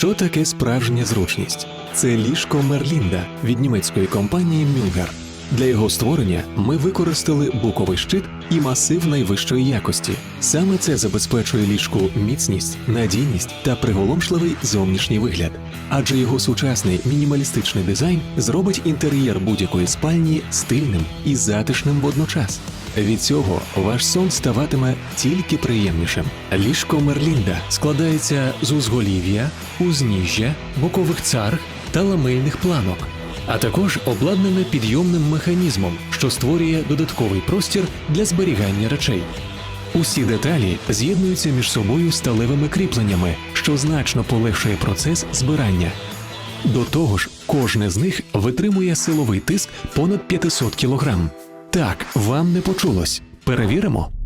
Що таке справжня зручність? Це ліжко Мерлінда від німецької компанії Мюнгер. Для його створення ми використали буковий щит і масив найвищої якості. Саме це забезпечує ліжку міцність, надійність та приголомшливий зовнішній вигляд. Адже його сучасний мінімалістичний дизайн зробить інтер'єр будь-якої спальні стильним і затишним водночас. Від цього ваш сон ставатиме тільки приємнішим. Ліжко Мерлінда складається з узголів'я, узніжжя, бокових царг та ламельних планок, а також обладнане підйомним механізмом, що створює додатковий простір для зберігання речей. Усі деталі з'єднуються між собою сталевими кріпленнями, що значно полегшує процес збирання. До того ж, кожне з них витримує силовий тиск понад 500 кг. Так, вам не почулось. Перевіримо.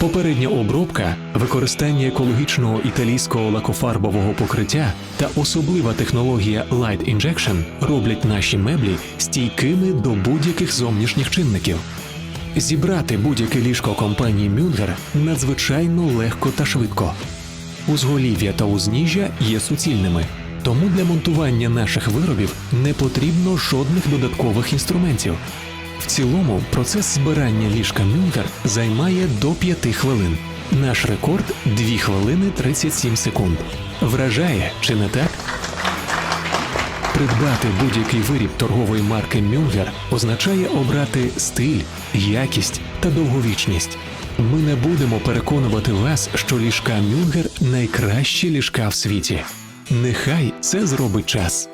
Попередня обробка, використання екологічного італійського лакофарбового покриття та особлива технологія Light Injection роблять наші меблі стійкими до будь-яких зовнішніх чинників. Зібрати будь-яке ліжко компанії Мюнгер надзвичайно легко та швидко. Узголів'я та узніжжя є суцільними, тому для монтування наших виробів не потрібно жодних додаткових інструментів. В цілому процес збирання ліжка Мюнгер займає до 5 хвилин. Наш рекорд 2 хвилини 37 секунд. Вражає, чи не так? Придбати будь-який виріб торгової марки Мюнгер означає обрати стиль, якість та довговічність. Ми не будемо переконувати вас, що ліжка Мюнгер найкращі ліжка в світі. Нехай це зробить час.